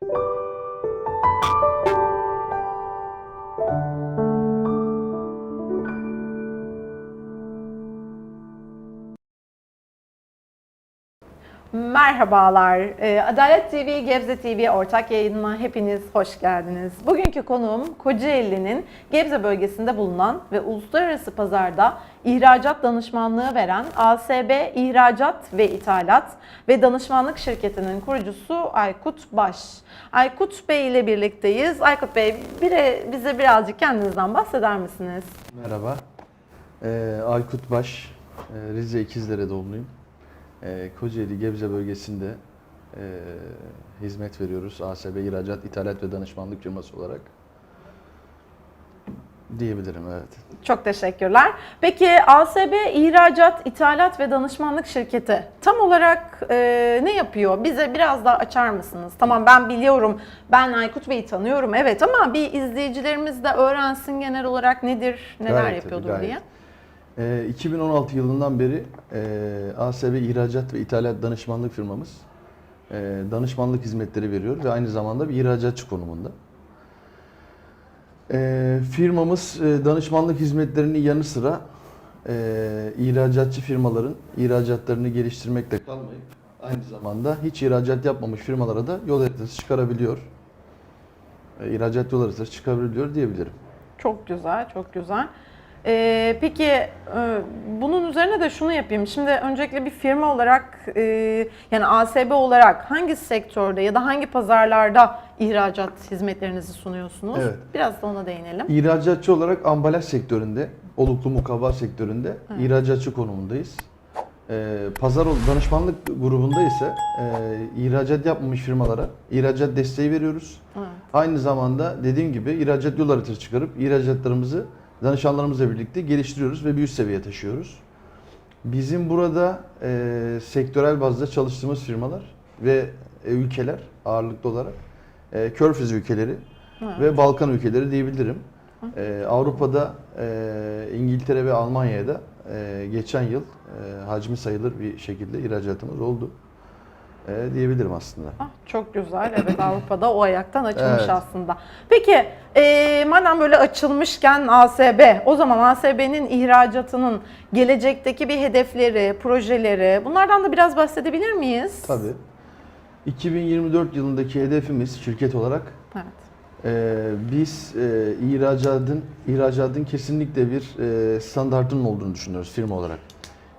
Thank you. Merhabalar. Ee, Adalet TV, Gebze TV ortak yayınına hepiniz hoş geldiniz. Bugünkü konuğum Kocaeli'nin Gebze bölgesinde bulunan ve uluslararası pazarda ihracat danışmanlığı veren ASB İhracat ve İthalat ve Danışmanlık Şirketi'nin kurucusu Aykut Baş. Aykut Bey ile birlikteyiz. Aykut Bey bire, bize birazcık kendinizden bahseder misiniz? Merhaba. Ee, Aykut Baş, e, Rize İkizdere doğumluyum. Ee, Kocaeli Gebze bölgesinde e, hizmet veriyoruz. ASB İhracat, İthalat ve Danışmanlık firması olarak. Diyebilirim evet. Çok teşekkürler. Peki ASB İhracat, İthalat ve Danışmanlık Şirketi tam olarak e, ne yapıyor? Bize biraz daha açar mısınız? Tamam ben biliyorum, ben Aykut Bey'i tanıyorum evet ama bir izleyicilerimiz de öğrensin genel olarak nedir, neler Gayet tabii, yapıyordur gayet. diye. Ee, 2016 yılından beri e, ASB İhracat ve İthalat Danışmanlık firmamız e, danışmanlık hizmetleri veriyor ve aynı zamanda bir ihracatçı konumunda. E, firmamız e, danışmanlık hizmetlerinin yanı sıra e, ihracatçı firmaların ihracatlarını geliştirmekle kalmayıp aynı zamanda hiç ihracat yapmamış firmalara da yol haritası çıkarabiliyor. E, ihracat yol haritası çıkarabiliyor diyebilirim. Çok güzel, çok güzel. Ee, peki e, bunun üzerine de şunu yapayım. Şimdi öncelikle bir firma olarak e, yani ASB olarak hangi sektörde ya da hangi pazarlarda ihracat hizmetlerinizi sunuyorsunuz? Evet. Biraz da ona değinelim. İhracatçı olarak ambalaj sektöründe, oluklu mukavva sektöründe ihracatçı konumundayız. Ee, pazar danışmanlık grubunda ise e, ihracat yapmamış firmalara ihracat desteği veriyoruz. Evet. Aynı zamanda dediğim gibi ihracat yol haritası çıkarıp ihracatlarımızı danışanlarımızla birlikte geliştiriyoruz ve bir üst seviyeye taşıyoruz. Bizim burada e, sektörel bazda çalıştığımız firmalar ve e, ülkeler ağırlıklı olarak e, Körfez ülkeleri Evet. ve Balkan ülkeleri diyebilirim. E, Avrupa'da e, İngiltere ve Almanya'ya da e, geçen yıl e, hacmi sayılır bir şekilde ihracatımız oldu e, diyebilirim aslında. Ah, çok güzel. Evet Avrupa'da o ayaktan açılmış Evet. aslında. Peki e, madem böyle açılmışken ASB, o zaman ASB'nin ihracatının gelecekteki bir hedefleri, projeleri bunlardan da biraz bahsedebilir miyiz? Tabii. 2024 yılındaki hedefimiz şirket olarak Evet. e, biz e, ihracatın ihracatın kesinlikle bir e, standartının olduğunu düşünüyoruz firma olarak.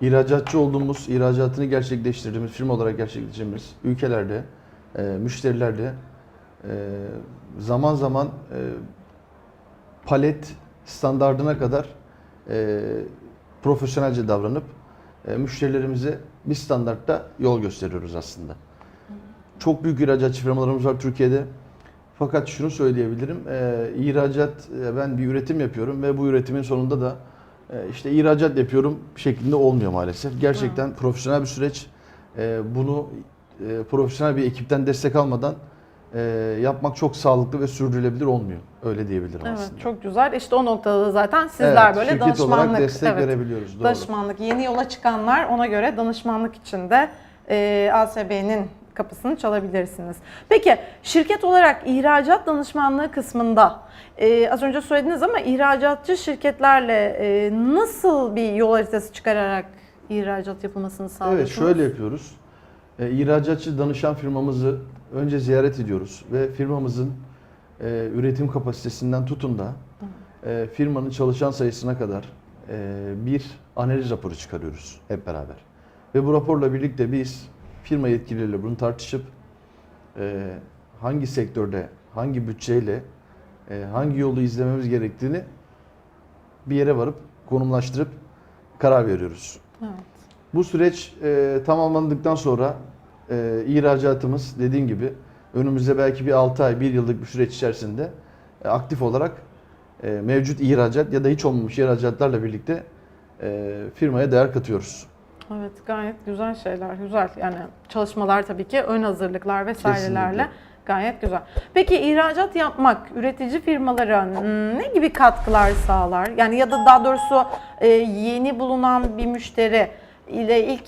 İhracatçı olduğumuz, ihracatını gerçekleştirdiğimiz firma olarak gerçekleştirdiğimiz ülkelerde, e, müşterilerle e, zaman zaman e, palet standardına kadar e, profesyonelce davranıp e, müşterilerimize bir standartta yol gösteriyoruz aslında. Çok büyük ihracatçı firmalarımız var Türkiye'de. Fakat şunu söyleyebilirim, e, ihracat, e, ben bir üretim yapıyorum ve bu üretimin sonunda da işte ihracat yapıyorum şeklinde olmuyor maalesef. Gerçekten profesyonel bir süreç. E, bunu e, profesyonel bir ekipten destek almadan e, yapmak çok sağlıklı ve sürdürülebilir olmuyor. Öyle diyebilirim Evet, aslında. çok güzel. İşte o noktada da zaten sizler Evet, böyle danışmanlık, olarak destek evet, verebiliyoruz. Doğru. danışmanlık, yeni yola çıkanlar ona göre danışmanlık için de e, ASB'nin kapısını çalabilirsiniz. Peki şirket olarak ihracat danışmanlığı kısmında e, az önce söylediniz ama ihracatçı şirketlerle e, nasıl bir yol haritası çıkararak ihracat yapılmasını Evet sağlıyorsunuz? şöyle yapıyoruz. E, ihracatçı danışan firmamızı önce ziyaret ediyoruz ve firmamızın e, üretim kapasitesinden tutun da e, firmanın çalışan sayısına kadar e, bir analiz raporu çıkarıyoruz hep beraber. Ve bu raporla birlikte biz firma yetkilileriyle bunu tartışıp e, hangi sektörde, hangi bütçeyle, e, hangi yolu izlememiz gerektiğini bir yere varıp konumlaştırıp karar veriyoruz. Evet. Bu süreç e, tamamlandıktan sonra e, ihracatımız dediğim gibi önümüzde belki bir 6 ay, 1 yıllık bir süreç içerisinde e, aktif olarak e, mevcut ihracat ya da hiç olmamış ihracatlarla birlikte e, firmaya değer katıyoruz. Evet gayet güzel şeyler, güzel. Yani çalışmalar tabii ki ön hazırlıklar vesairelerle Kesinlikle. gayet güzel. Peki ihracat yapmak üretici firmalara ne gibi katkılar sağlar? Yani ya da daha doğrusu e, yeni bulunan bir müşteri ile ilk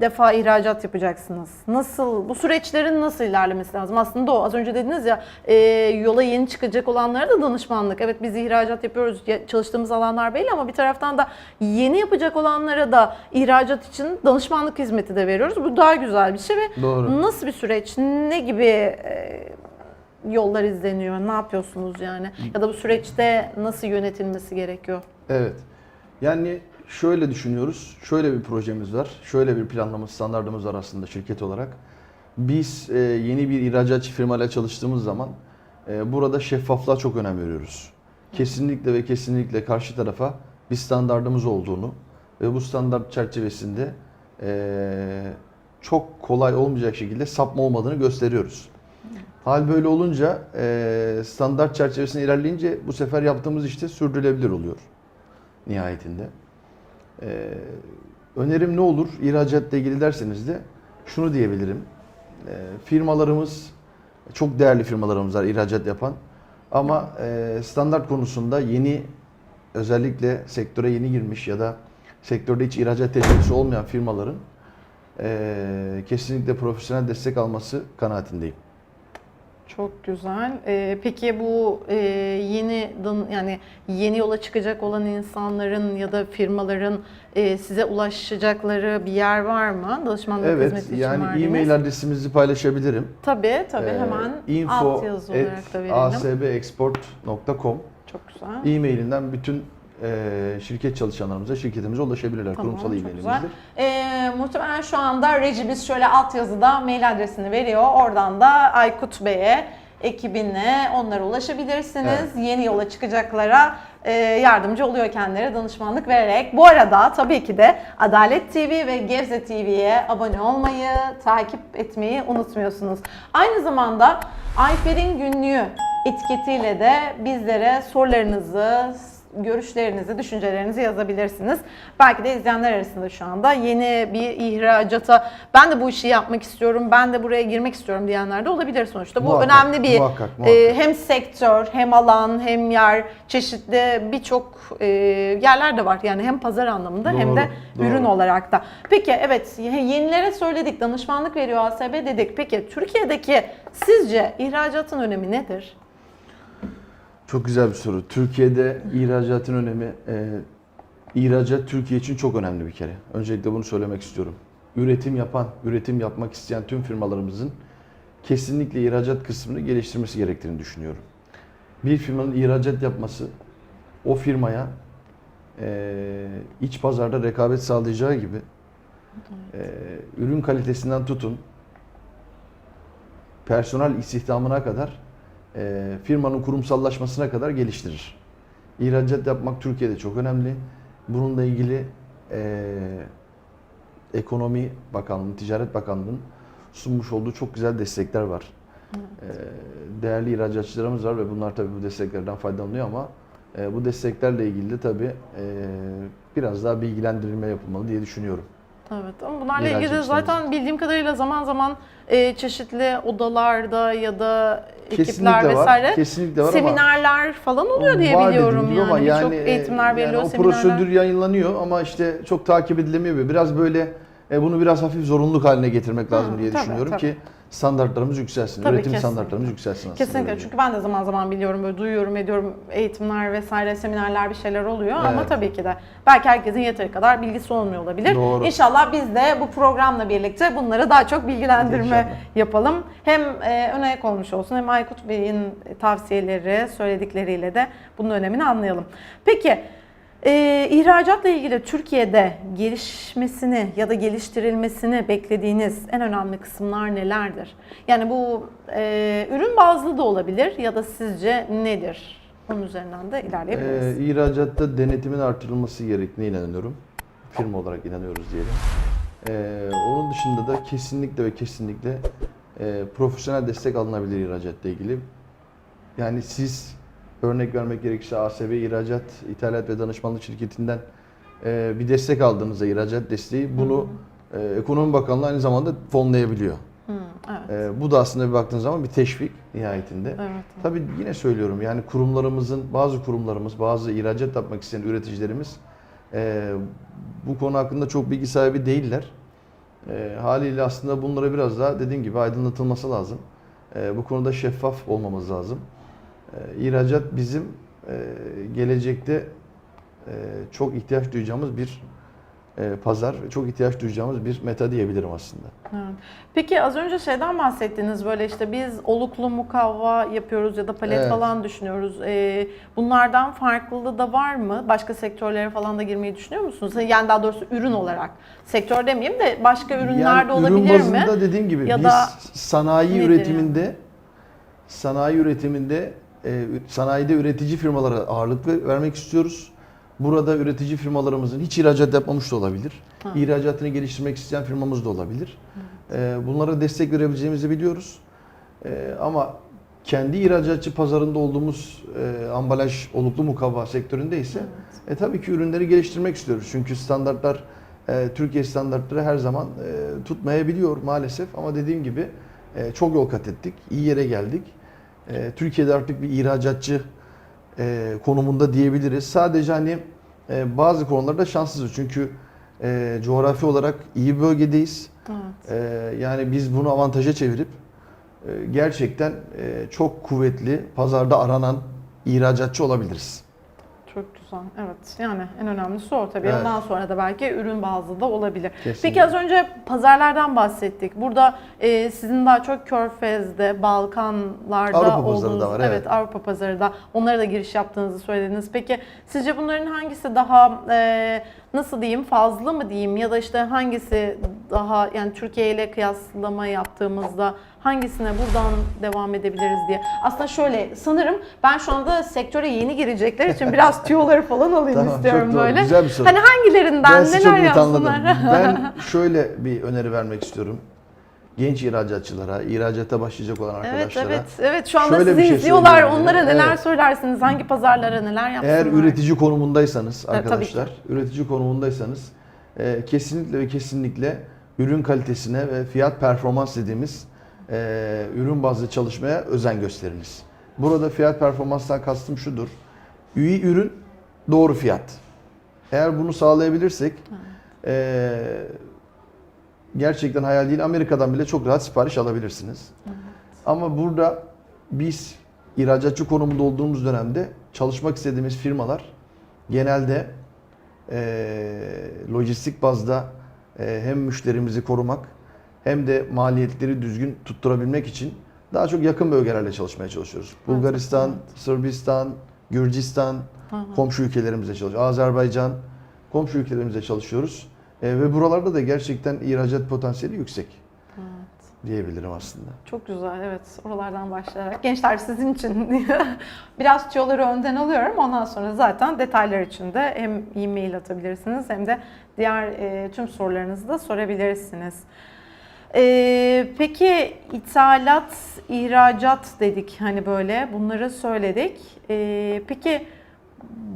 defa ihracat yapacaksınız. Nasıl, bu süreçlerin nasıl ilerlemesi lazım? Aslında o az önce dediniz ya e, yola yeni çıkacak olanlara da danışmanlık. Evet biz ihracat yapıyoruz, ya- çalıştığımız alanlar belli ama bir taraftan da yeni yapacak olanlara da ihracat için danışmanlık hizmeti de veriyoruz. Bu daha güzel bir şey ve Doğru. nasıl bir süreç, ne gibi e, yollar izleniyor, ne yapıyorsunuz yani? Ya da bu süreçte nasıl yönetilmesi gerekiyor? Evet. Yani şöyle düşünüyoruz. Şöyle bir projemiz var. Şöyle bir planlama standartımız var aslında şirket olarak. Biz e, yeni bir ihracatçı firmayla çalıştığımız zaman e, burada şeffaflığa çok önem veriyoruz. Kesinlikle ve kesinlikle karşı tarafa bir standartımız olduğunu ve bu standart çerçevesinde e, çok kolay olmayacak şekilde sapma olmadığını gösteriyoruz. Hal böyle olunca e, standart çerçevesinde ilerleyince bu sefer yaptığımız işte sürdürülebilir oluyor nihayetinde. Ee, önerim ne olur ihracatla ilgili derseniz de şunu diyebilirim. Ee, firmalarımız çok değerli firmalarımız var ihracat yapan ama e, standart konusunda yeni özellikle sektöre yeni girmiş ya da sektörde hiç ihracat tecrübesi olmayan firmaların e, kesinlikle profesyonel destek alması kanaatindeyim. Çok güzel. Ee, peki bu e, yeni yani yeni yola çıkacak olan insanların ya da firmaların e, size ulaşacakları bir yer var mı? Danışmanlık Evet hizmeti için yani verdiğiniz. e-mail adresimizi paylaşabilirim. Tabii tabii Ee, hemen info alt yazı olarak da verelim. asbexport.com Çok güzel. e-mailinden bütün e, şirket çalışanlarımıza, şirketimize ulaşabilirler. Tamam, Kurumsal çok e-mailimizdir. Ee, muhtemelen şu anda rejimiz şöyle altyazıda mail adresini veriyor. Oradan da Aykut Bey'e, ekibine onlara ulaşabilirsiniz. Yeni yola çıkacaklara e, yardımcı oluyor kendileri danışmanlık vererek. Bu arada tabii ki de Adalet TV ve Gevze TV'ye abone olmayı, takip etmeyi unutmuyorsunuz. Aynı zamanda Ayfer'in günlüğü etiketiyle de bizlere sorularınızı, görüşlerinizi, düşüncelerinizi yazabilirsiniz. Belki de izleyenler arasında şu anda yeni bir ihracata ben de bu işi yapmak istiyorum, ben de buraya girmek istiyorum diyenler de olabilir sonuçta. Bu Muhakkak, önemli bir muhakkak, e, muhakkak. hem sektör, hem alan, hem yer, çeşitli birçok e, yerler de var. Yani hem pazar anlamında hem Doğru, de doğru. ürün olarak da. Peki evet yenilere söyledik, danışmanlık veriyor ASB dedik. Peki Türkiye'deki sizce ihracatın önemi nedir? Çok güzel bir soru. Türkiye'de ihracatın önemi, e, ihracat Türkiye için çok önemli bir kere. Öncelikle bunu söylemek istiyorum. Üretim yapan, üretim yapmak isteyen tüm firmalarımızın kesinlikle ihracat kısmını geliştirmesi gerektiğini düşünüyorum. Bir firmanın ihracat yapması o firmaya e, iç pazarda rekabet sağlayacağı gibi e, ürün kalitesinden tutun personel istihdamına kadar e, firmanın kurumsallaşmasına kadar geliştirir. İhracat yapmak Türkiye'de çok önemli. Bununla ilgili e, Ekonomi Bakanlığı, Ticaret Bakanlığı'nın sunmuş olduğu çok güzel destekler var. E, değerli ihracatçılarımız var ve bunlar tabii bu desteklerden faydalanıyor ama e, bu desteklerle ilgili de tabii e, biraz daha bilgilendirilme yapılmalı diye düşünüyorum. Evet ama bunlarla ilgili de zaten bildiğim kadarıyla zaman zaman e, çeşitli odalarda ya da ekipler Kesinlikle vesaire var. Kesinlikle var ama seminerler falan oluyor diye biliyorum yani. ama Birçok e, eğitimler veriliyor, yani o seminerler. prosedür yayınlanıyor ama işte çok takip edilemiyor. Biraz böyle e, bunu biraz hafif zorunluluk haline getirmek lazım Hı, diye tabii, düşünüyorum tabii. ki standartlarımız yükselsin. Tabii, üretim kesinlikle. standartlarımız yükselsin aslında. Kesinlikle böyle. çünkü ben de zaman zaman biliyorum böyle duyuyorum ediyorum eğitimler vesaire seminerler bir şeyler oluyor ama Evet. tabii ki de belki herkesin yeteri kadar bilgisi olmuyor olabilir. Doğru. İnşallah biz de bu programla birlikte bunları daha çok bilgilendirme İnşallah. yapalım. Hem e, öne olmuş olsun hem Aykut Bey'in tavsiyeleri, söyledikleriyle de bunun önemini anlayalım. Peki e, ihracatla ilgili Türkiye'de gelişmesini ya da geliştirilmesini beklediğiniz en önemli kısımlar nelerdir? Yani bu e, ürün bazlı da olabilir ya da sizce nedir? Onun üzerinden de ilerleyebiliriz. Ee, ihracatta denetimin artırılması gerektiğine inanıyorum. Firma olarak inanıyoruz diyelim. Ee, onun dışında da kesinlikle ve kesinlikle e, profesyonel destek alınabilir ihracatla ilgili. Yani siz örnek vermek gerekirse ASB İhracat, İthalat ve Danışmanlık Şirketi'nden e, bir destek aldığınızda ihracat desteği bunu e, Ekonomi Bakanlığı aynı zamanda fonlayabiliyor. Hı, evet. E, bu da aslında bir baktığınız zaman bir teşvik nihayetinde. Evet. Tabii yine söylüyorum yani kurumlarımızın bazı kurumlarımız bazı ihracat yapmak isteyen üreticilerimiz e, bu konu hakkında çok bilgi sahibi değiller. E, haliyle aslında bunlara biraz daha dediğim gibi aydınlatılması lazım. E, bu konuda şeffaf olmamız lazım. E, ihracat bizim e, gelecekte e, çok ihtiyaç duyacağımız bir e, pazar, çok ihtiyaç duyacağımız bir meta diyebilirim aslında. Evet. Peki az önce şeyden bahsettiniz böyle işte biz oluklu mukavva yapıyoruz ya da palet Evet. falan düşünüyoruz. Ee, bunlardan farklılığı da var mı? Başka sektörlere falan da girmeyi düşünüyor musunuz? Yani daha doğrusu ürün olarak. Sektör demeyeyim de başka ürünler de Yani olabilir ürün bazında mi? dediğim gibi Ya biz da sanayi nedir üretiminde sanayi üretiminde e, sanayide üretici firmalara ağırlık ve- vermek istiyoruz. Burada üretici firmalarımızın hiç ihracat yapmamış da olabilir. Ha. İhracatını geliştirmek isteyen firmamız da olabilir. E, bunlara destek verebileceğimizi biliyoruz. E, ama kendi ihracatçı pazarında olduğumuz e, ambalaj oluklu mukavva sektöründe ise e, tabii ki ürünleri geliştirmek istiyoruz. Çünkü standartlar e, Türkiye standartları her zaman e, tutmayabiliyor maalesef. Ama dediğim gibi e, çok yol kat ettik. iyi yere geldik. E, Türkiye'de artık bir ihracatçı e, konumunda diyebiliriz. Sadece hani e, bazı konularda şanssızız. Çünkü e, coğrafi olarak iyi bir bölgedeyiz. Evet. E, yani biz bunu avantaja çevirip e, gerçekten e, çok kuvvetli pazarda aranan ihracatçı olabiliriz. Çok güzel. Evet. Yani en önemlisi o tabii. Evet. Ondan sonra da belki ürün bazlı da olabilir. Kesinlikle. Peki az önce pazarlardan bahsettik. Burada e, sizin daha çok Körfez'de, Balkanlarda Avrupa pazarı olduğunuz, da var, evet. evet. Avrupa pazarı da onlara da giriş yaptığınızı söylediniz. Peki sizce bunların hangisi daha e, nasıl diyeyim fazla mı diyeyim ya da işte hangisi daha yani Türkiye ile kıyaslama yaptığımızda hangisine buradan devam edebiliriz diye. Aslında şöyle sanırım ben şu anda sektöre yeni girecekler için biraz tüyoları falan alayım Tamam, istiyorum çok doğru. böyle. Güzel bir soru. Hani hangilerinden Ben neler yapsınlar? Ben şöyle bir öneri vermek istiyorum. Genç ihracatçılara, ihracata başlayacak olan Evet arkadaşlara. evet evet şu anda sizi şey izliyorlar. Onlara neler Evet. söylersiniz? Hangi pazarlara neler yapsınlar? Eğer üretici konumundaysanız tabii arkadaşlar, üretici konumundaysanız e, kesinlikle ve kesinlikle ürün kalitesine ve fiyat performans dediğimiz e, ürün bazlı çalışmaya özen gösteriniz. Burada fiyat performanstan kastım şudur. İyi ürün, doğru fiyat. Eğer bunu sağlayabilirsek e, gerçekten hayal değil Amerika'dan bile çok rahat sipariş alabilirsiniz. Ama burada biz ihracatçı konumunda olduğumuz dönemde çalışmak istediğimiz firmalar genelde eee, lojistik bazda eee, hem müşterimizi korumak hem de maliyetleri düzgün tutturabilmek için daha çok yakın bölgelerle çalışmaya çalışıyoruz. Evet, Bulgaristan, evet. Sırbistan, Gürcistan, Hı hı. komşu ülkelerimize çalışıyoruz. Azerbaycan, komşu ülkelerimize çalışıyoruz. Eee, ve buralarda da gerçekten ihracat potansiyeli yüksek Evet. diyebilirim aslında. Çok güzel evet oralardan başlayarak. Gençler sizin için biraz tüyoları önden alıyorum. Ondan sonra zaten detaylar için de hem e-mail atabilirsiniz hem de diğer e, tüm sorularınızı da sorabilirsiniz. E, peki ithalat, ihracat dedik hani böyle bunları söyledik. E, peki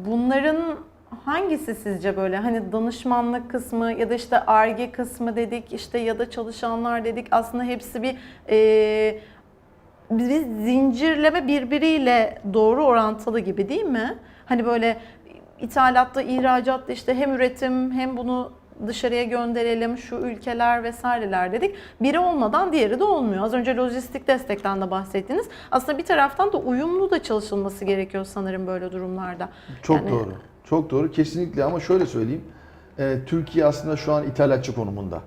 bunların hangisi sizce böyle hani danışmanlık kısmı ya da işte ARGE kısmı dedik işte ya da çalışanlar dedik aslında hepsi bir e, biz zincirleme birbiriyle doğru orantılı gibi değil mi? Hani böyle ithalatta, ihracatta işte hem üretim hem bunu dışarıya gönderelim şu ülkeler vesaireler dedik. Biri olmadan diğeri de olmuyor. Az önce lojistik destekten de bahsettiniz. Aslında bir taraftan da uyumlu da çalışılması gerekiyor sanırım böyle durumlarda. Çok Yani- doğru. Çok doğru. Kesinlikle ama şöyle söyleyeyim. Ee, Türkiye aslında şu an ithalatçı konumunda.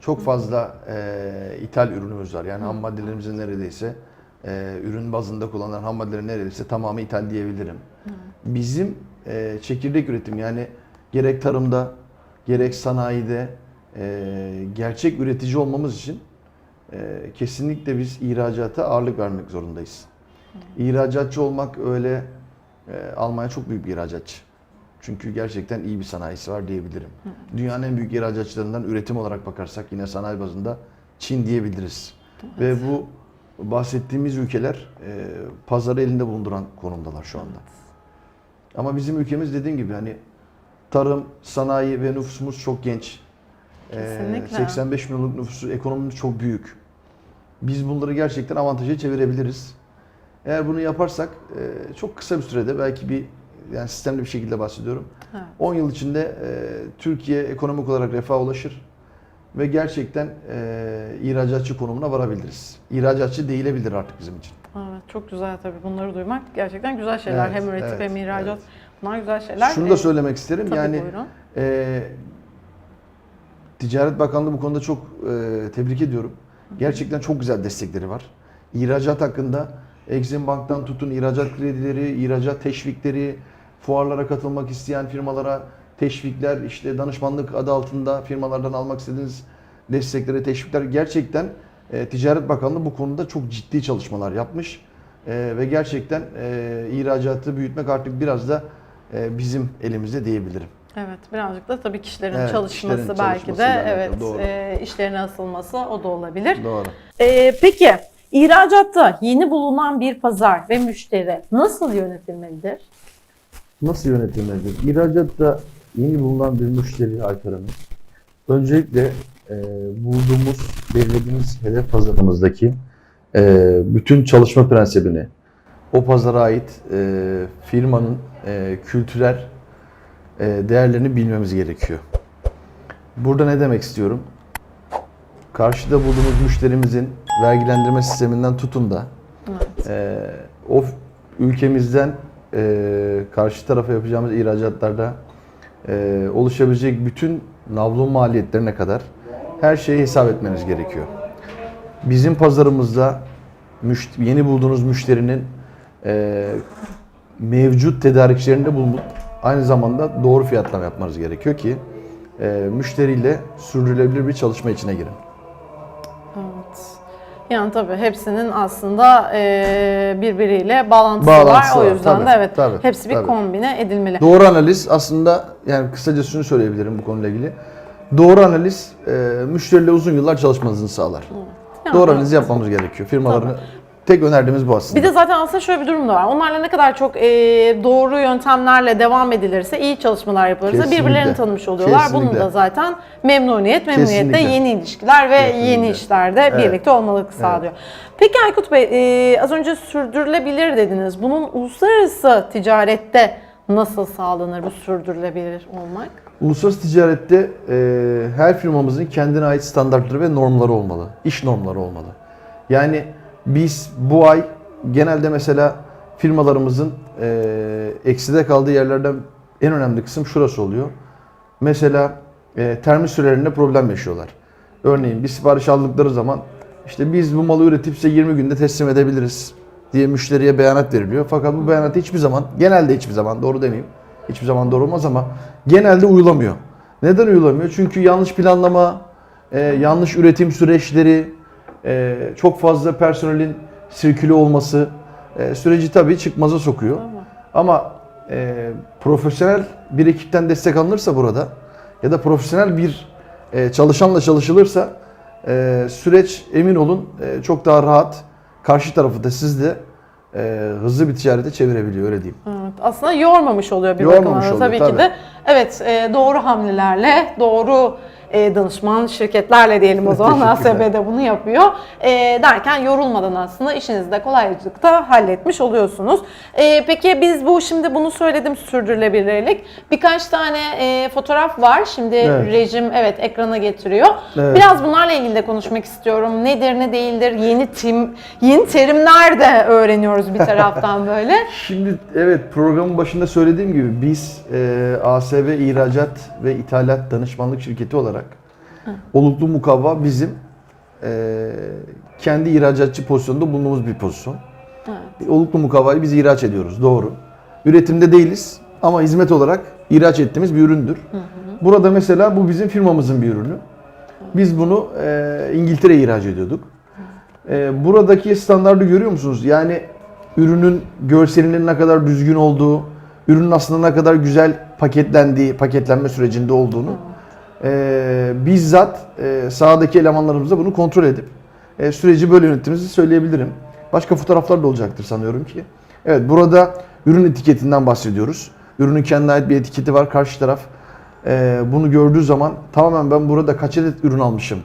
Çok fazla e, ithal ürünümüz var. Yani ham maddelerimizin neredeyse e, ürün bazında kullanılan ham maddelerin neredeyse tamamı ithal diyebilirim. Bizim e, çekirdek üretim yani gerek tarımda gerek sanayide e, gerçek üretici olmamız için e, kesinlikle biz ihracata ağırlık vermek zorundayız. İhracatçı olmak öyle e, Almanya çok büyük bir ihracatçı. Çünkü gerçekten iyi bir sanayisi var diyebilirim. Dünyanın en büyük ihracatçılarından üretim olarak bakarsak yine sanayi bazında Çin diyebiliriz. Ve bu bahsettiğimiz ülkeler e, pazarı elinde bulunduran konumdalar şu anda. Ama bizim ülkemiz dediğim gibi hani tarım, sanayi ve nüfusumuz çok genç. E, Kesinlikle. 85 milyonluk nüfusu, ekonomimiz çok büyük. Biz bunları gerçekten avantaja çevirebiliriz. Eğer bunu yaparsak e, çok kısa bir sürede belki bir yani sistemli bir şekilde bahsediyorum. Evet. 10 yıl içinde e, Türkiye ekonomik olarak refaha ulaşır ve gerçekten e, ihracatçı konumuna varabiliriz. İhracatçı değilebilir artık bizim için. Evet, çok güzel tabii bunları duymak gerçekten güzel şeyler. Evet, hem üretip evet, hem ihracat. evet. Bunlar güzel şeyler. Şunu da söylemek isterim. Tabii yani buyurun. e, Ticaret Bakanlığı bu konuda çok e, tebrik ediyorum. Gerçekten çok güzel destekleri var. İhracat hakkında Exim Bank'tan tutun ihracat kredileri, ihracat teşvikleri, fuarlara katılmak isteyen firmalara teşvikler, işte danışmanlık adı altında firmalardan almak istediğiniz destekleri, teşvikler gerçekten e, Ticaret Bakanlığı bu konuda çok ciddi çalışmalar yapmış. E, ve gerçekten e, ihracatı büyütmek artık biraz da bizim elimizde diyebilirim. Evet, birazcık da tabii kişilerin Evet, çalışması kişilerin belki de alakalı, evet doğru. e, işlerine asılması o da olabilir. Doğru. Ee, peki ihracatta yeni bulunan bir pazar ve müşteri nasıl yönetilmelidir? Nasıl yönetilmelidir? İhracatta yeni bulunan bir müşteri Alper Hanım. Öncelikle e, bulduğumuz, belirlediğimiz hedef pazarımızdaki e, bütün çalışma prensibini, o pazara ait e, firmanın e, kültürel e, değerlerini bilmemiz gerekiyor. Burada ne demek istiyorum? Karşıda bulduğumuz müşterimizin vergilendirme sisteminden tutun da Evet. ee, o ülkemizden e, karşı tarafa yapacağımız ihracatlarda e, oluşabilecek bütün navlun maliyetlerine kadar her şeyi hesap etmeniz gerekiyor. Bizim pazarımızda yeni bulduğunuz müşterinin e, mevcut tedarikçilerinde bulunup aynı zamanda doğru fiyatlama yapmanız gerekiyor ki e, müşteriyle sürdürülebilir bir çalışma içine girin. Evet. Yani tabii hepsinin aslında e, birbiriyle bağlantısı, Bağlantısı var. O var, yüzden tabii, de evet tabii, hepsi bir tabii. kombine edilmeli. Doğru analiz aslında yani kısaca şunu söyleyebilirim bu konuyla ilgili. Doğru analiz e, müşteriyle uzun yıllar çalışmanızı sağlar. Doğru analiz yapmamız gerekiyor. Firmaların tek önerdiğimiz bu aslında. Bir de zaten aslında şöyle bir durum da var. Onlarla ne kadar çok e, doğru yöntemlerle devam edilirse, iyi çalışmalar yapılırsa Kesinlikle. birbirlerini tanımış oluyorlar. Bunun Kesinlikle. da zaten memnuniyet, memnuniyette Kesinlikle. yeni ilişkiler ve Kesinlikle. yeni işlerde Evet. birlikte olmalık sağlıyor. Peki Aykut Bey, e, az önce sürdürülebilir dediniz. Bunun uluslararası ticarette nasıl sağlanır bu sürdürülebilir olmak? Uluslararası ticarette e, her firmamızın kendine ait standartları ve normları olmalı. İş normları olmalı. Yani biz bu ay genelde mesela firmalarımızın e, ekside kaldığı yerlerden en önemli kısım şurası oluyor. Mesela e, termin sürelerinde problem yaşıyorlar. Örneğin bir sipariş aldıkları zaman işte biz bu malı üretip size 20 günde teslim edebiliriz diye müşteriye beyanat veriliyor. Fakat bu beyanat hiçbir zaman, genelde hiçbir zaman doğru demeyeyim, hiçbir zaman doğru olmaz ama genelde uyulamıyor. Neden uyulamıyor? Çünkü yanlış planlama, e, yanlış üretim süreçleri, e, çok fazla personelin sirkülü olması e, süreci tabii çıkmaza sokuyor. Ama e, profesyonel bir ekipten destek alınırsa burada ya da profesyonel bir e, çalışanla çalışılırsa e, süreç emin olun e, çok daha rahat. Karşı tarafı da siz de e, hızlı bir ticarete çevirebiliyor öyle diyeyim. Evet, aslında yormamış oluyor bir Yormamış bakıma oluyor, tabii, tabii. ki de. Evet, e, doğru hamlelerle, doğru e, danışman şirketlerle diyelim o zaman Teşekkürler. ASB de bunu yapıyor. E, derken yorulmadan aslında işinizi de kolaylıkla halletmiş oluyorsunuz. E, peki biz bu şimdi bunu söyledim sürdürülebilirlik. Birkaç tane e, fotoğraf var. Şimdi Evet. rejim evet ekrana getiriyor. Evet. Biraz bunlarla ilgili de konuşmak istiyorum. Nedir ne değildir? Yeni tim yeni terimler de öğreniyoruz bir taraftan böyle. Şimdi evet programın başında söylediğim gibi biz e, ASV İhracat ve İthalat Danışmanlık Şirketi olarak Oluklu Mukavva bizim e, kendi ihracatçı pozisyonunda bulunduğumuz bir pozisyon. Evet. Oluklu Mukavva'yı biz ihraç ediyoruz doğru. Üretimde değiliz ama hizmet olarak ihraç ettiğimiz bir üründür. Burada mesela bu bizim firmamızın bir ürünü. Biz bunu e, İngiltere'ye ihraç ediyorduk. E, buradaki standardı görüyor musunuz? Yani ürünün görselinin ne kadar düzgün olduğu, ürünün aslında ne kadar güzel paketlendiği, paketlenme sürecinde olduğunu e, bizzat e, sahadaki elemanlarımızla bunu kontrol edip e, süreci böyle yönettiğimizi söyleyebilirim. Başka fotoğraflar da olacaktır sanıyorum ki. Evet burada ürün etiketinden bahsediyoruz. Ürünün kendine ait bir etiketi var. Karşı taraf e, bunu gördüğü zaman tamamen ben burada kaç adet ürün almışım.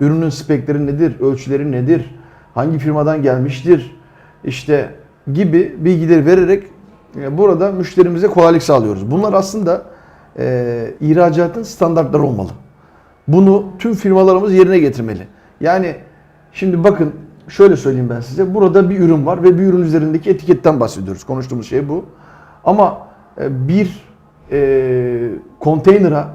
Ürünün spekleri nedir? Ölçüleri nedir? Hangi firmadan gelmiştir? İşte gibi bilgileri vererek e, burada müşterimize kolaylık sağlıyoruz. Bunlar aslında e, ihracatın standartları olmalı. Bunu tüm firmalarımız yerine getirmeli. Yani şimdi bakın şöyle söyleyeyim ben size. Burada bir ürün var ve bir ürün üzerindeki etiketten bahsediyoruz. Konuştuğumuz şey bu. Ama e, bir e, konteynera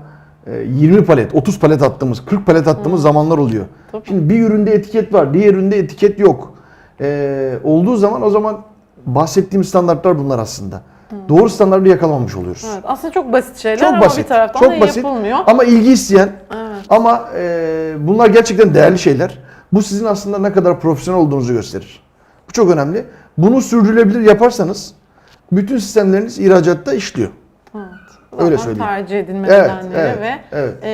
e, 20 palet, 30 palet attığımız, 40 palet attığımız zamanlar oluyor. Tabii. Şimdi bir üründe etiket var, diğer üründe etiket yok. E, olduğu zaman o zaman bahsettiğim standartlar bunlar aslında. Doğru standartı yakalamamış oluyoruz. Evet, aslında çok basit şeyler Çok ama basit. bir taraftan çok da basit. yapılmıyor. Ama ilgi isteyen Evet. ama e, bunlar gerçekten değerli şeyler. Bu sizin aslında ne kadar profesyonel olduğunuzu gösterir. Bu çok önemli. Bunu sürdürülebilir yaparsanız bütün sistemleriniz ihracatta işliyor. Evet. Öyle söyleyeyim. Tercih edilme Evet, nedenleri evet, ve evet. e,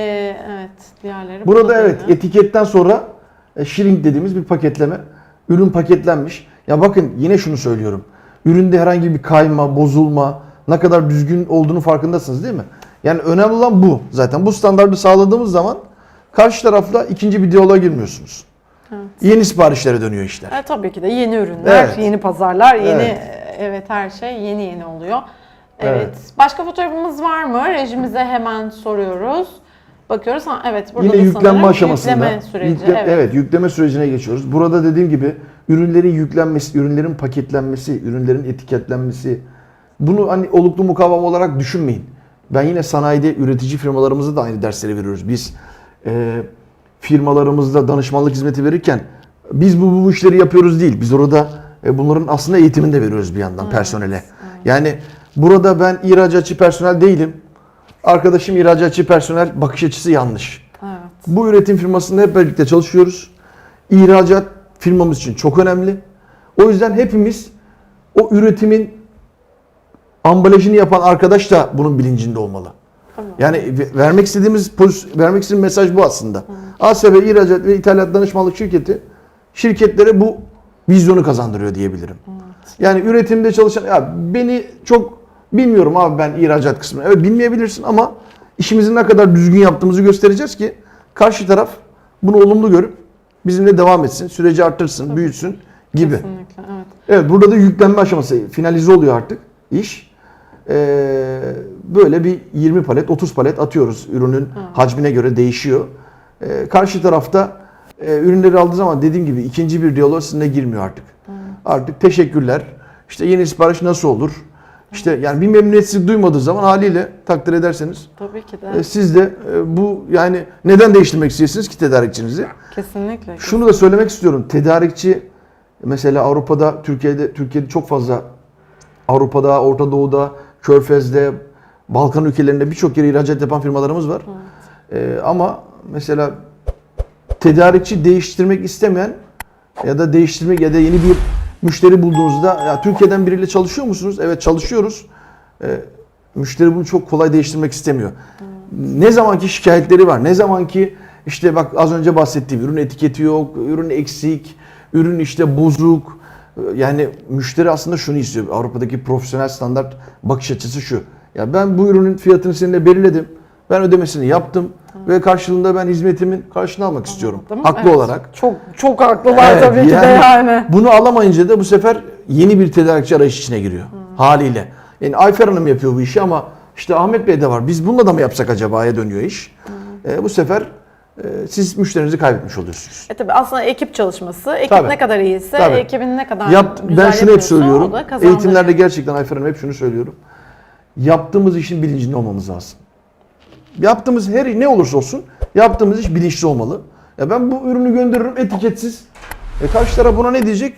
evet diğerleri Burada evet mi? etiketten sonra e, shrink dediğimiz bir paketleme. Ürün paketlenmiş. Ya bakın yine şunu söylüyorum. Üründe herhangi bir kayma, bozulma, ne kadar düzgün olduğunu farkındasınız değil mi? Yani önemli olan bu zaten. Bu standardı sağladığımız zaman karşı tarafla ikinci bir diyaloğa girmiyorsunuz. Evet. Yeni siparişlere dönüyor işler. E, tabii ki de yeni ürünler, Evet. yeni pazarlar, yeni Evet. evet. her şey yeni yeni oluyor. Evet. Evet. Başka fotoğrafımız var mı? Rejimize hemen soruyoruz. Bakıyoruz. Ha, evet burada Yine da yüklenme aşamasında. Yükleme süreci. yükle- evet. evet, yükleme sürecine geçiyoruz. Burada dediğim gibi ürünlerin yüklenmesi, ürünlerin paketlenmesi, ürünlerin etiketlenmesi. Bunu hani oluklu mukavam olarak düşünmeyin. Ben yine sanayide üretici firmalarımıza da aynı dersleri veriyoruz. Biz e, firmalarımızda danışmanlık hizmeti verirken biz bu, bu, bu işleri yapıyoruz değil. Biz orada e, bunların aslında eğitimini de veriyoruz bir yandan personele. Yani burada ben ihracatçı personel değilim. Arkadaşım ihracatçı personel bakış açısı yanlış. Evet. Bu üretim firmasında hep birlikte çalışıyoruz. İhracat firmamız için çok önemli. O yüzden hepimiz o üretimin ambalajını yapan arkadaş da bunun bilincinde olmalı. Tamam. Yani ve- vermek istediğimiz vermek istediğimiz mesaj bu aslında. ASB İhracat ve İthalat Danışmanlık Şirketi şirketlere bu vizyonu kazandırıyor diyebilirim. Yani üretimde çalışan ya beni çok bilmiyorum abi ben ihracat kısmını. Evet bilmeyebilirsin ama işimizi ne kadar düzgün yaptığımızı göstereceğiz ki karşı taraf bunu olumlu görüp bizimle devam etsin, süreci arttırsın, büyütsün gibi. Kesinlikle evet. Evet burada da yüklenme aşaması finalize oluyor artık iş. Ee, böyle bir 20 palet 30 palet atıyoruz. Ürünün hacmine göre değişiyor. Ee, karşı tarafta e, ürünleri aldığı zaman dediğim gibi ikinci bir diyalog sizinle girmiyor artık. Artık teşekkürler. İşte yeni sipariş nasıl olur? İşte yani bir memnuniyetsizlik duymadığı zaman haliyle takdir ederseniz Tabii ki de. e, siz de e, bu yani neden değiştirmek istiyorsunuz ki tedarikçinizi? Kesinlikle. Şunu da söylemek istiyorum. Tedarikçi mesela Avrupa'da, Türkiye'de Türkiye'de çok fazla Avrupa'da, Orta Doğu'da, Körfez'de, Balkan ülkelerinde birçok yere ihracat yapan firmalarımız var. Ee, ama mesela tedarikçi değiştirmek istemeyen ya da değiştirmek ya da yeni bir müşteri bulduğunuzda ya Türkiye'den biriyle çalışıyor musunuz? Evet çalışıyoruz. Ee, müşteri bunu çok kolay değiştirmek istemiyor. Ne zamanki şikayetleri var, ne zamanki işte bak az önce bahsettiğim ürün etiketi yok, ürün eksik, ürün işte bozuk. Yani müşteri aslında şunu istiyor. Avrupa'daki profesyonel standart bakış açısı şu. Ya ben bu ürünün fiyatını seninle belirledim. Ben ödemesini yaptım ve karşılığında ben hizmetimin karşılığını almak istiyorum. Mi? Haklı Evet. olarak. Çok çok haklılar Evet, tabii ki de yani. Bunu alamayınca da bu sefer yeni bir tedarikçi arayış içine giriyor. Haliyle. Yani Ayfer Hanım yapıyor bu işi ama işte Ahmet Bey de var. Biz bununla da mı yapsak acaba'ya dönüyor iş. E, bu sefer e, siz müşterinizi kaybetmiş oluyorsunuz. E tabii aslında ekip çalışması, ekip Tabii. ne kadar iyiyse, Tabii. ekibin ne kadar Yap, güzel ben şunu hep söylüyorum. Eğitimlerde gerçekten Ayfer Hanım hep şunu söylüyorum. Yaptığımız işin bilincinde olmamız lazım. Yaptığımız her ne olursa olsun yaptığımız iş bilinçli olmalı. Ya ben bu ürünü gönderirim etiketsiz. E karşı taraf buna ne diyecek?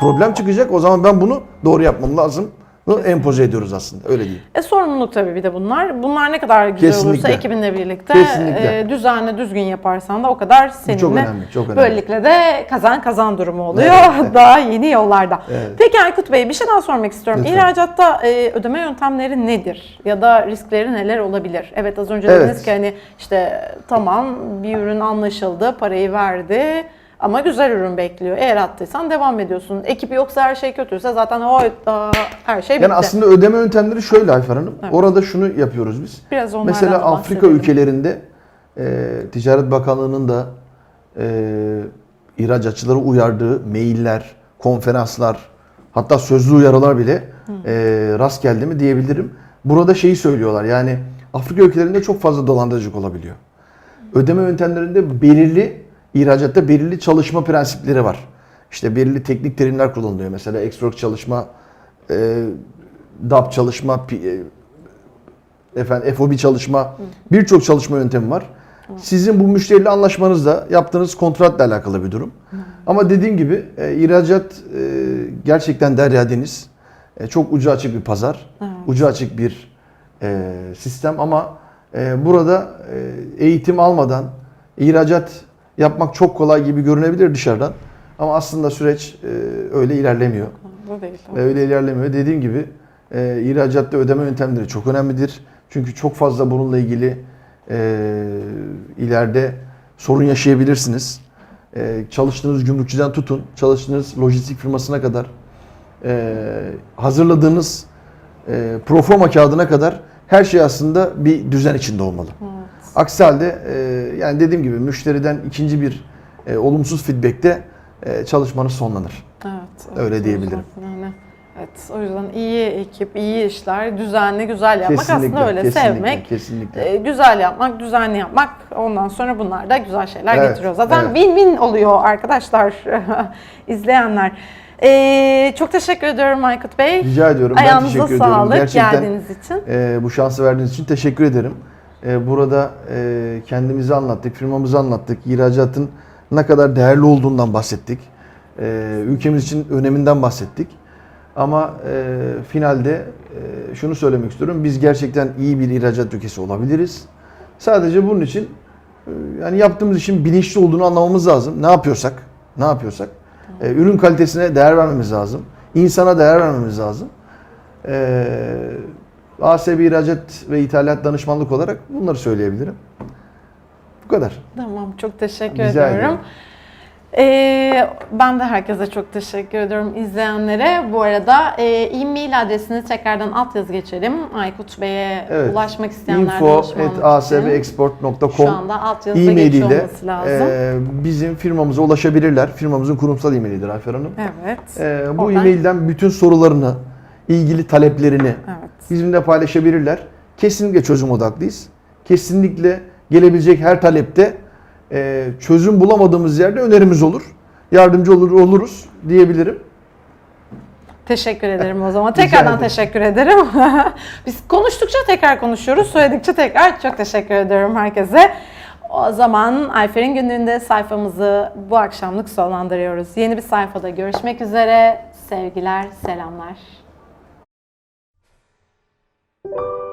Problem çıkacak. O zaman ben bunu doğru yapmam lazım. Bunu empoze ediyoruz aslında. Öyle değil. E sorumluluk tabii bir de bunlar. Bunlar ne kadar güzel olursa Kesinlikle. ekibinle birlikte Kesinlikle. e, düzenli düzgün yaparsan da o kadar seninle. çok önemli, çok önemli. Böylelikle de kazan kazan durumu oluyor. Evet. daha yeni yollarda. Evet. Peki Aykut Bey bir şey daha sormak istiyorum. Lütfen. İhracatta e, ödeme yöntemleri nedir? Ya da riskleri neler olabilir? Evet az önce Evet. dediniz ki hani işte tamam bir ürün anlaşıldı, parayı verdi. Ama güzel ürün bekliyor. Eğer attıysan devam ediyorsun. Ekibi yoksa her şey kötüyse zaten o aa, her şey bitti. Yani aslında ödeme yöntemleri şöyle Ayfer Hanım. Evet. Orada şunu yapıyoruz biz. Biraz onlardan Mesela Afrika ülkelerinde e, Ticaret Bakanlığı'nın da e, ihracatçıları uyardığı mailler, konferanslar Hatta sözlü uyarılar bile e, rast geldi mi diyebilirim. Burada şeyi söylüyorlar yani Afrika ülkelerinde çok fazla dolandırıcılık olabiliyor. Ödeme yöntemlerinde belirli, ihracatta belirli çalışma prensipleri var. İşte belirli teknik terimler kullanılıyor. Mesela export çalışma, e, DAP çalışma, pi- e, efendim FOB çalışma, birçok çalışma yöntemi var. Sizin bu müşteriyle anlaşmanızda yaptığınız kontratla alakalı bir durum. Ama dediğim gibi e, ihracat e, gerçekten derya deniz. E, çok ucu açık bir pazar. Ucu açık bir e, sistem ama e, burada e, eğitim almadan ihracat yapmak çok kolay gibi görünebilir dışarıdan. Ama aslında süreç e, öyle ilerlemiyor. Bu değil. Öyle ilerlemiyor. Dediğim gibi e, ihracatta ödeme yöntemleri çok önemlidir. Çünkü çok fazla bununla ilgili e, ileride sorun yaşayabilirsiniz. E, çalıştığınız gümrükçüden tutun, çalıştığınız lojistik firmasına kadar, e, hazırladığınız e, proforma kağıdına kadar her şey aslında bir düzen içinde olmalı. Aksi halde e, yani dediğim gibi müşteriden ikinci bir e, olumsuz feedbackte e, çalışmanız sonlanır. Evet, evet, Öyle diyebilirim. Yani, evet, o yüzden iyi ekip, iyi işler, düzenli, güzel yapmak Kesinlikle, aslında öyle kesinlikle, sevmek. kesinlikle. e, güzel yapmak, düzenli yapmak. Ondan sonra bunlar da güzel şeyler Evet, getiriyor. Zaten evet. win-win oluyor arkadaşlar, izleyenler. E, çok teşekkür ediyorum Aykut Bey. Rica ediyorum. Ben Ayağınıza teşekkür ediyorum. sağlık Gerçekten geldiğiniz için. e, bu şansı verdiğiniz için teşekkür ederim. E, burada e, kendimizi anlattık, firmamızı anlattık, ihracatın ne kadar değerli olduğundan bahsettik. E, ülkemiz için öneminden bahsettik. Ama e, finalde e, şunu söylemek istiyorum. Biz gerçekten iyi bir ihracat ülkesi olabiliriz. Sadece bunun için yani yaptığımız işin bilinçli olduğunu anlamamız lazım. Ne yapıyorsak, ne yapıyorsak ürün kalitesine değer vermemiz lazım. İnsana değer vermemiz lazım. Ee, ASB ihracat ve ithalat danışmanlık olarak bunları söyleyebilirim. Bu kadar. Tamam, çok teşekkür Rica ediyorum. ederim. Ee, ben de herkese çok teşekkür ediyorum izleyenlere. Bu arada e, e-mail adresini tekrardan alt yazı geçelim. Aykut Bey'e Evet. ulaşmak isteyenler Info danışmanlık için. asbexport.com Şu anda alt yazıda geçiyor e-mailiyle olması lazım. e, bizim firmamıza ulaşabilirler. Firmamızın kurumsal e-mailidir Ayfer Hanım. evet. E, bu Oradan- e-mailden bütün sorularını, ilgili taleplerini Evet. bizimle paylaşabilirler. Kesinlikle çözüm odaklıyız. Kesinlikle gelebilecek her talepte e, çözüm bulamadığımız yerde önerimiz olur. Yardımcı olur oluruz diyebilirim. Teşekkür ederim o zaman. Tekrardan teşekkür ederim. Biz konuştukça tekrar konuşuyoruz. Söyledikçe tekrar çok teşekkür ederim herkese. O zaman Ayfer'in günlüğünde sayfamızı bu akşamlık sonlandırıyoruz. Yeni bir sayfada görüşmek üzere. Sevgiler, selamlar. you